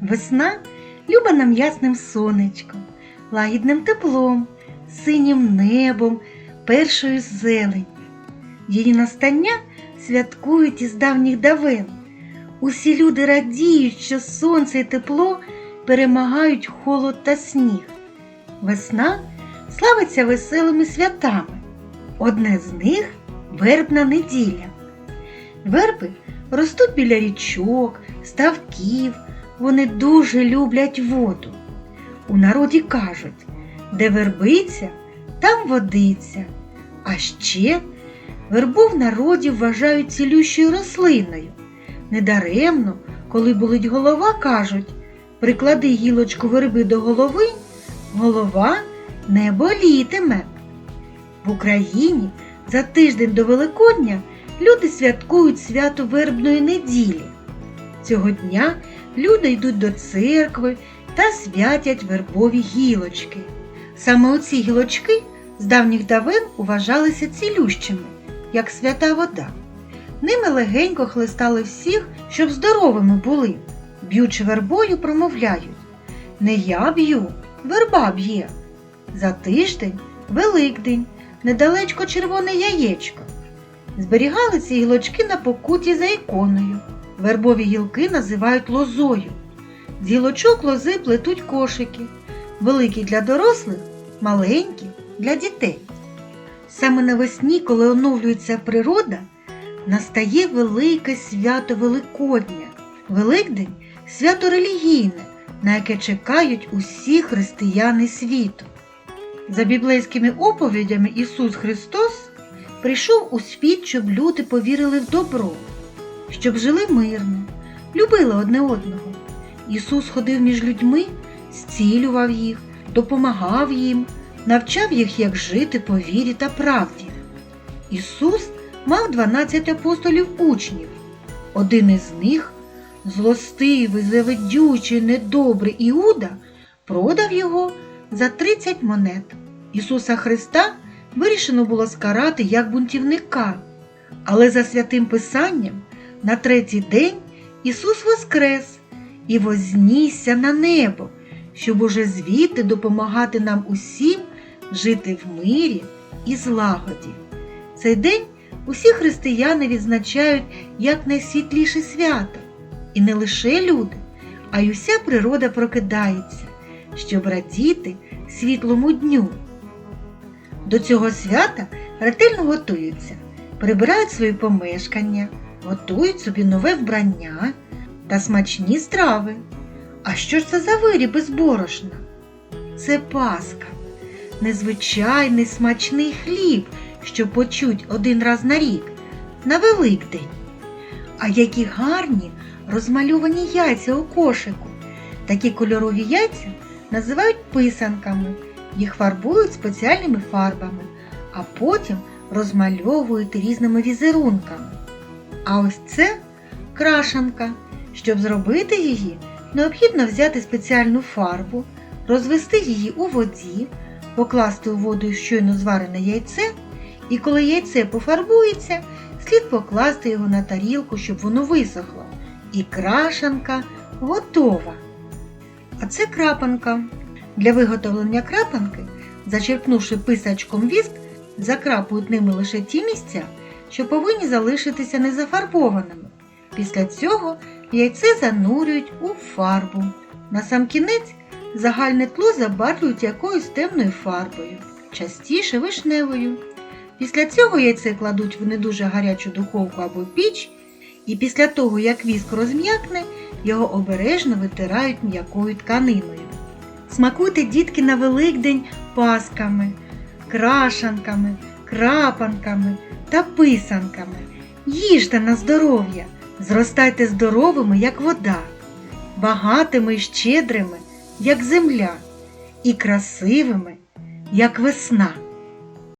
Весна люба нам ясним сонечком, лагідним теплом, синім небом, першою зелень. Її настання святкують із давніх давен. Усі люди радіють, що сонце і тепло перемагають холод та сніг. Весна славиться веселими святами. Одне з них вербна неділя. Верби ростуть біля річок, ставків, вони дуже люблять воду. У народі кажуть, де вербиця, там водиця. А ще вербу в народі вважають цілющою рослиною. Недаремно, коли болить голова, кажуть, приклади гілочку верби до голови, голова не болітиме. В Україні за тиждень до Великодня люди святкують свято вербної неділі. Цього дня люди йдуть до церкви та святять вербові гілочки. Саме оці гілочки з давніх давен вважалися цілющими, як свята вода. Ними легенько хлистали всіх, щоб здоровими були. Б'ючи вербою, промовляють Не я б'ю, верба б'є. За тиждень Великдень, недалечко червоне яєчко. Зберігали ці гілочки на покуті за іконою. Вербові гілки називають лозою. З гілочок лози плетуть кошики, великі для дорослих, маленькі для дітей. Саме навесні, коли оновлюється природа, настає велике свято Великодня. Великдень свято релігійне, на яке чекають усі християни світу. За біблейськими оповідями Ісус Христос прийшов у світ, щоб люди повірили в добро, щоб жили мирно, любили одне одного. Ісус ходив між людьми, зцілював їх, допомагав їм, навчав їх, як жити по вірі та правді. Ісус мав 12 апостолів учнів. Один із них, злостивий, завидючий, недобрий Іуда, продав його за 30 монет. Ісуса Христа вирішено було скарати як бунтівника, але за святим Писанням на третій день Ісус воскрес і вознісся на небо, щоб уже звідти допомагати нам усім жити в мирі і злагоді. Цей день усі християни відзначають як найсвітліше свято, і не лише люди, а й уся природа прокидається, щоб радіти світлому дню. До цього свята ретельно готуються, прибирають свої помешкання, готують собі нове вбрання та смачні страви. А що ж це за виріб із борошна? Це паска, незвичайний смачний хліб, що почуть один раз на рік, на Великдень. А які гарні розмальовані яйця у кошику. Такі кольорові яйця називають писанками. Їх фарбують спеціальними фарбами, а потім розмальовують різними візерунками. А ось це крашанка. Щоб зробити її, необхідно взяти спеціальну фарбу, розвести її у воді, покласти у воду щойно зварене яйце, і коли яйце пофарбується, слід покласти його на тарілку, щоб воно висохло. І крашанка готова. А це крапанка. Для виготовлення крапанки, зачерпнувши писачком віск, закрапують ними лише ті місця, що повинні залишитися незафарбованими. Після цього яйце занурюють у фарбу. На сам кінець загальне тло забарвлюють якоюсь темною фарбою, частіше вишневою. Після цього яйце кладуть в не дуже гарячу духовку або піч, і після того, як віск розм'якне, його обережно витирають м'якою тканиною. Смакуйте, дітки, на Великдень пасками, крашанками, крапанками та писанками. Їжте на здоров'я, зростайте здоровими, як вода, багатими і щедрими, як земля, і красивими, як весна.